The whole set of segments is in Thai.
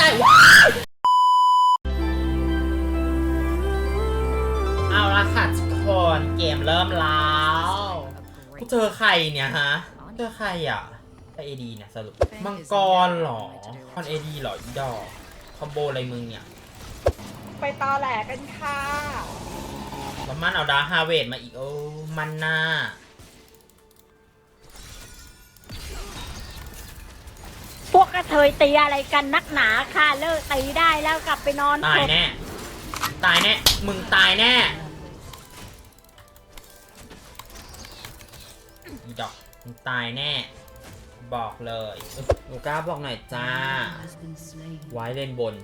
ตายว้าวเอาละค่ะทุกคนเกมเริ่มแล้วกูเจอใครเนี่ยฮะเจอใครอะไปเอดีเนี่ยสรุปมังกรเหรอคอนเอดีเหรออีดอกคอมโบอะไรมึงเนี่ย ไปตอแหลกันค่ะแล้วมันเอาดาร์คฮาเวดมาอีกโอ้มันหน้า พวกกระเทยตีอะไรกันนักหนาค่ะเลิกตีได้แล้วกลับไปนอนตายแน่ ตายแน่ มึงตายแน่อีดอกมึงตายแน่ บอกเลยเอ้ยหนูกล้าบอกหน่อยจ้า ไว้เล่นบน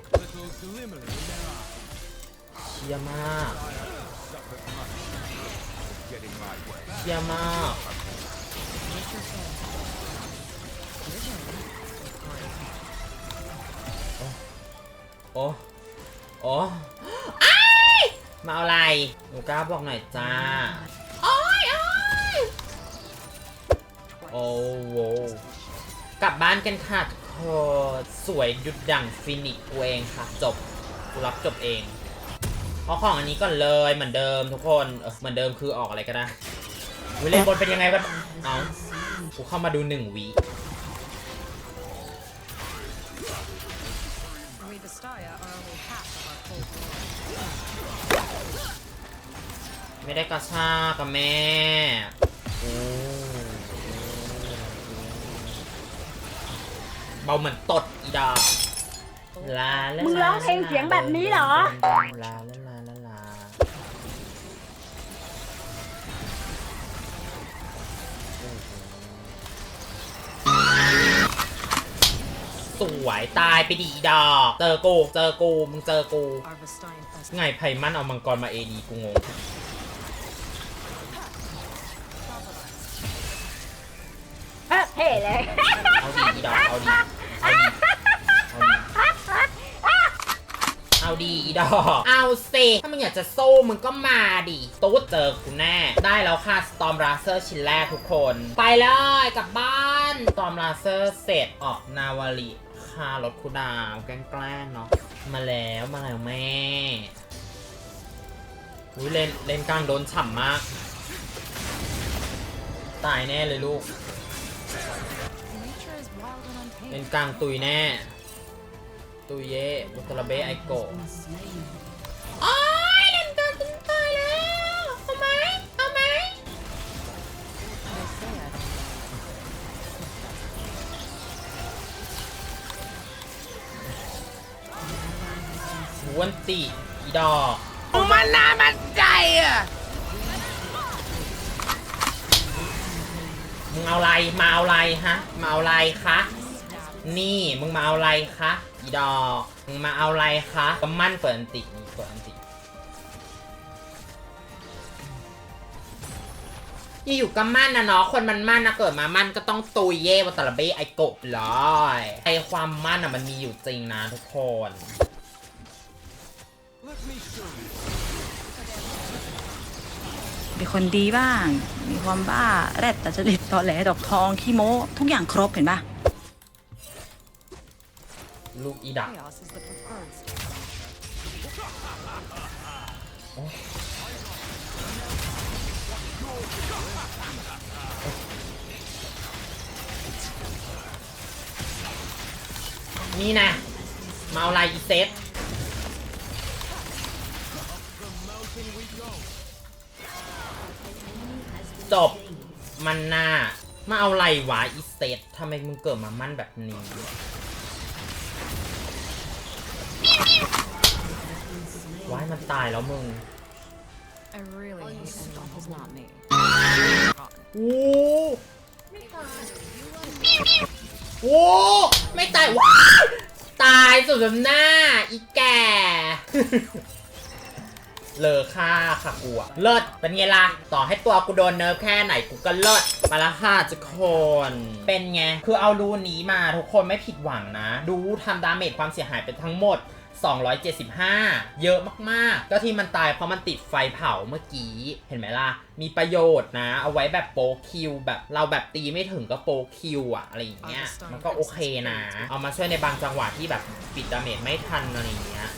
เชี่ยมากเชี่ยมาก โอ้โอ้อ้ายมาเอาอะไรหนูกล้าบอกหน่อยจ้า โอ้ยโอ้ยโอ้โหกลับบ้านกันค่ะทุกคนสวยดุดดั่งฟินิกซ์กูเองค่ะ จบกูรับจบเองเอาของอันนี้ก่อนเลยเหมือนเดิมทุกคนเออเหมือนเดิมคือออกอะไรก็ได้วิเล่นบนเป็นยังไงบ้างเอากูเข้ามาดูหนึ่งวิ ไม่ได้กระชากกับแม่โอ้เบาเหมือนตดอีดาลาลามึงร้องเพลงเสียงแบบนี้เหรอ ลาลาลาลาลาสวยตายไปดีอีดอกเจอกูเจอกูมึงเจอกู Our Vestayan fest ไงไพมันเอามังกรมาเอดีกูงง เออเท่เลย เอาดีอีดอกเอาดีเอาดีเอาดีอาดีอีดอกเอาสิถ้ามึงอยากจะสู้มึงก็มาดิตู้ดเจอกูแน่ ได้แล้วค่ะ Storm Racer ชิ้นแรกทุกคน ไปเลยกลับบ้าน Storm Racer เสร็จออกนาวาลีค่ารถคูดาวแกล้งๆเนาะมาแล้วมาแล้วแม่อุ้ยเล่นเล่นกลางโดนฉ่ำมาก ตายแน่เลยลูก เป็น untamed. กลางตุยแน่ ตุยเย่บุตระเบะไอโกะโอ้ยเล่นกลางตุยตายแล้วเอาไหมเอาไหม They say I don't หวนตีอีดอกมันน่ามันใจอะ เอาอะไรมาเอาอะไรฮะมาเอาอะไรคะนี่มึงมาเอาอะไรคะอีดอกมึงมาเอาอะไรคะก็มั่นเปิดอันติเปิดอันติอยู่ก็มั่นนะเนาะคนมันมั่นนะเกิดมามั่นก็ต้องตุยเย่วัตระเบะไอโกะเลยไอความมั่นอะมันมีอยู่จริงนะทุกคน มีคนดีบ้าง มีความบ้าแรดแต่จริตตอแหลดอกทองขี้โม้ทุกอย่างครบเห็นปะลูกอีดักนี่นะมาเอาอะไรอีเซต จบมันหน้า มาเอาไรวะอีเซตทำไมมึงเกิดมามั่นแบบนี้ ว้ายมันตายแล้วมึง I really hate anyone who's not me. โอ้โอ้ไม่ตายว้ายตายสุดแบบหน้า อีแก่ เลอค่าค่ะกูอะเลิศเป็นไงล่ะ ต่อให้ตัวกูโดนเนิร์ฟแค่ไหนกูก็เลิศมาและค่ะทุกคน เป็นไง คือเอารูนี้มาทุกคนไม่ผิดหวังนะ ดูทำดาเมจความเสียหายไปทั้งหมด275 เยอะมากๆ ก็ที่มันตายเพราะมันติดไฟเผาเมื่อกี้ เห็นไหมล่ะ มีประโยชน์นะ เอาไว้แบบโปรคิว แบบเราแบบตีไม่ถึงก็โปรคิวอะอะไรอย่างเงี้ย มันก็โอเคนะ เอามาช่วยในบางจังหวะที่แบบปิดดาเมจไม่ทันอะไรอย่างเงี้ย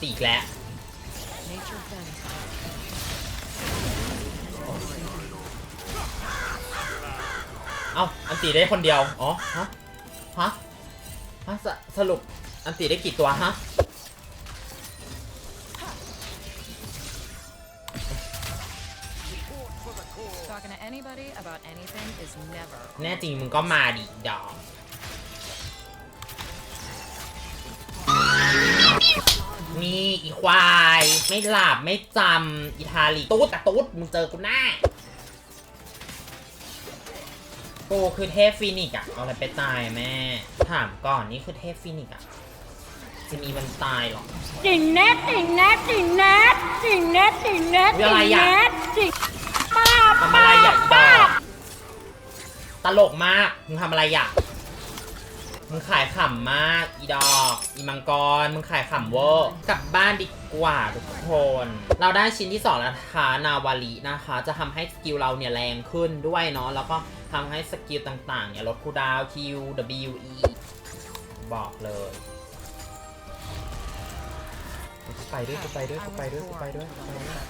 ตีอีกแล้ว Nature bends. เอ้าอันตีได้คนเดียว อ๋อ ฮะ ฮะ ฮะสสรุป อันตีได้กี่ตัวฮะ Talking to anybody about anything is never. แน่จริงมึงก็มาดิดอก อีควาย ไม่หลับไม่จำอีทาลีตุ๊ดแต่ตุ๊ดมึงเจอกูแน่กูคือเทพฟีนิกซ์อะเอาอะไรไปตายอะแม่ ถามก่อนนี่คือเทพฟีนิกซ์อะจะมีมันตายเหรอสิ่งแนทสิ่งแนทสิ่งแนทสิ่งแนทสิ่งแนทอุ๊ยอะไรอะสิ่งป้าบทำอะไรอะอีดป้าอบกตลกมากมึงทำอะไรอะ มึงขายขำมาก อีดอก อีมังกร มึงขายขำเวอร์กลับบ้านดีกว่าทุกคน เราได้ชิ้นที่ 2 แล้วนะคะ นาวาลีนะคะ จะทำให้สกิลเราเนี่ยแรงขึ้นด้วยเนาะ แล้วก็ทำให้สกิลต่างๆเนี่ยลดคูดาว Q W E บอกเลยไปด้วยไปด้วยไปด้วยไปด้วย to ไปด้วย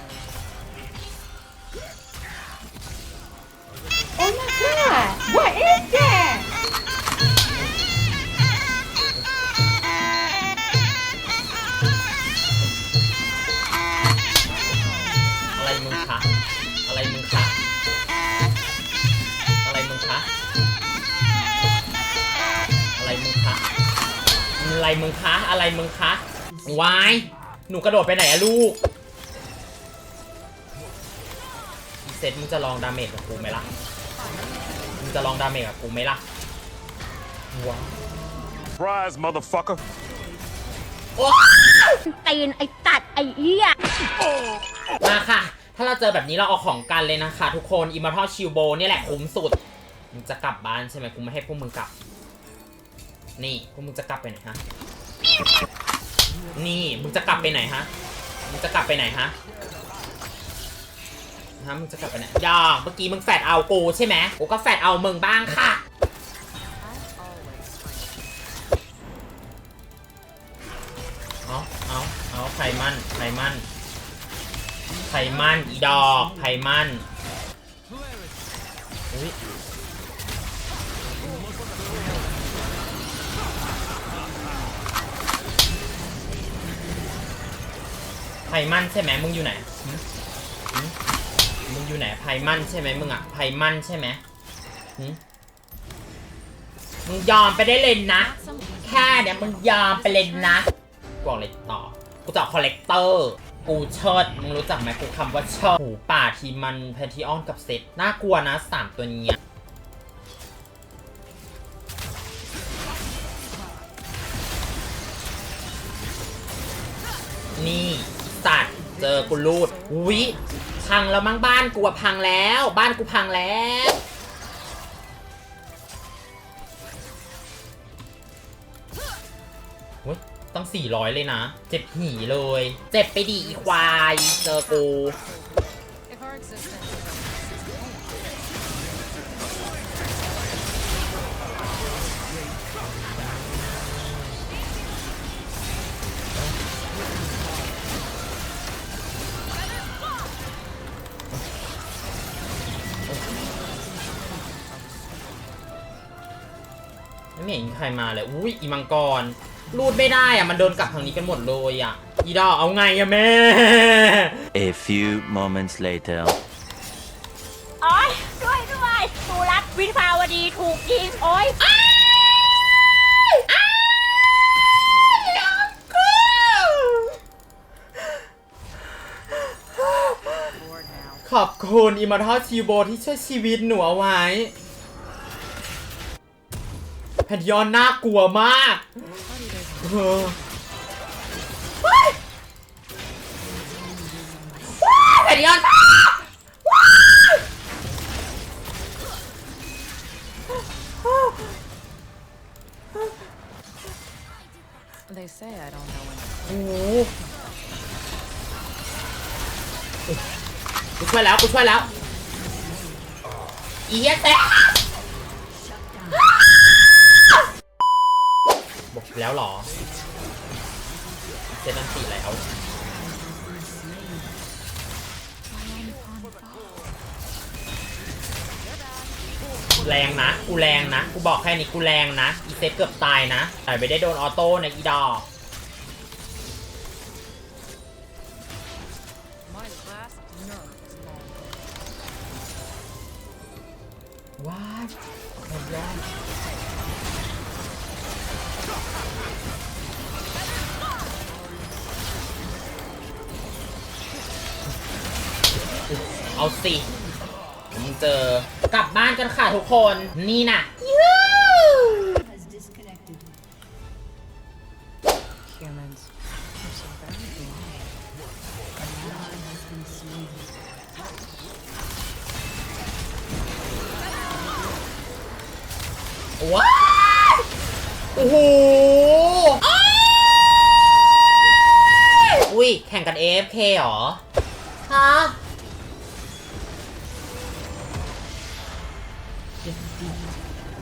Oh my god what is that อะไรมึงคะอะไรมึงคะวายหนูกระโดดไปไหนอะลูกอีเซตมึงจะลองดาเมจกับกูไหมล่ะมึงจะลองดาเมจกับกูไหมล่ะว้าว Surprise, motherfucker. ตีนไอ้ตัดไอ้เหี้ยมาค่ะ ถ้าเราเจอแบบนี้เราเอาของกันเลยนะคะ ทุกคนอิม o r ทัลชิลโบนี่ยแหละคุ้มสุด มึงจะกลับบ้านใช่ไหมกูไม่ให้พวกมึงกลับ นี่พวกมึงจะกลับไปไหนฮะ นี่มึงจะกลับไปไหนฮะ มึงจะกลับไปไหนฮะฮะมึงจะกลับไปไหนยอเมื่อกี้มึงแฟดเอากูใช่ไหมกูก็แฟดเอามึงบ้างค่ะเอาเอาเอาไขมันไขมันไขมันอีดอกไขมันอุ้ย ไพมันใช่ไหมมึงอยู่ไหนมึงอยู่ไหนไพมันใช่ไหมมึงอะไพมันใช่ไหมมึงยอมไปได้เลยนะ แค่เนี้ยมึงยอมไปเลยนะบอกเลยต่อ กูจะคอลเลกเตอร์ กูเชิด มึงรู้จักไหมกูคำว่าเชิดหูป่าทีมันแพนทีออนกับเซตน่ากลัวนะสามตัวเนี้ยนี่ เจอกูรูดวิพังแล้วมั้งบ้านกูอะพังแล้ว บ้านกูพังแล้วเฮ้ยต้อง 400 เลยนะ เจ็บหีเลย เจ็บไปดีอีควาย เจอกู ไม่เห็นมีใครมาเลยอุ้ยอีมังกรรูดไม่ได้อะมันเดินกลับทางนี้กันหมดเลยอะอีดอกเอาไงอะแม่ A few moments later. โอ๊ยช่วยด้วยตูรัตวิภาวดีถูกยิงโอ๊ย Bored now. ขอบคุณอิม o r ทัลชิโบที่ช่วยชีวิตหนูเอาไว้ แพนยอนน่ากลัวมากเออแพนยอน They say I don't know when. โอ้โหกูช่วยแล้วกูช่วยแล้วอีเหี้ยแแล้วหรอเซนันตีแล้วแรงนะ กูแรงนะ กูบอกแค่นี้กูแรงนะ อีเซฟเกือบตายนะแต่ไม่ได้โดนออโต้นะอีดอว้ายหมดยอด เอาสิผมเจอกลับบ้านกันค่ะทุกคน นี่น่ะยูว้า โอ้โหอ้ายอุ้ยแข่งกัน AFK เหรอ ฮะ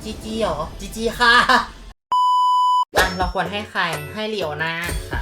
จีจีเหรอจีจีค่ะ อะ เราควรให้ใครให้เลียวนาค่ะ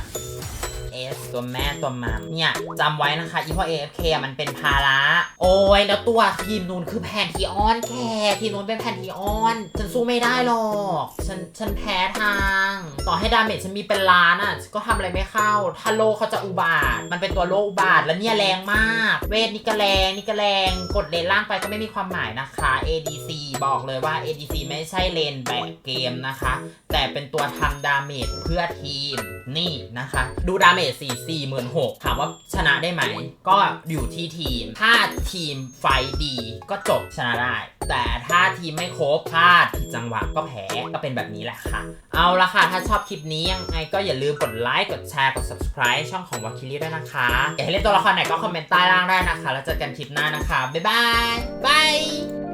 เอสตัวแม่ตัวมัมเนี่ยจำไว้นะคะอีพอ AFK อะมันเป็นภาระโอ้ยแล้วตัวทีมนูนคือแพนทีออนแค่ทีมนูนเป็นแพนทีออน ฉันสู้ไม่ได้หรอก ฉันฉันแพ้ทาง ต่อให้ดาเมจฉันมีเป็นล้านอะก็ทำอะไรไม่เข้าถ้าโลเขาจะอุบาท มันเป็นตัวโลอุบาทแล้วเนี่ยแรงมาก เวทนี่ก็แรงนี่ก็แรงกดเลนล่างไปก็ไม่มีความหมายนะคะ ADC บอกเลยว่า ADC ไม่ใช่เลนแบกเกมนะคะ แต่เป็นตัวทำดาเมจเพื่อทีมนี่นะคะ ดูดาเมจ4 4 6 0 0ถามว่าชนะได้ไหม ก็อยู่ที่ทีม ถ้าทีมไฟดีก็จบชนะได้ แต่ถ้าทีมไม่ครบพลาดผิดจังหวะก็แพ้ก็เป็นแบบนี้แหละค่ะ เอาละค่ะ ถ้าชอบคลิปนี้ยังไงก็อย่าลืมกดไลค์กดแชร์กด subscribe ช่องของวาคิลี่ด้วยนะคะ อยากให้เล่นตัวละครไหนก็คอมเมนต์ใต้ล่างได้นะคะ แล้วเจอกันคลิปหน้านะคะ บ๊ายบายบาย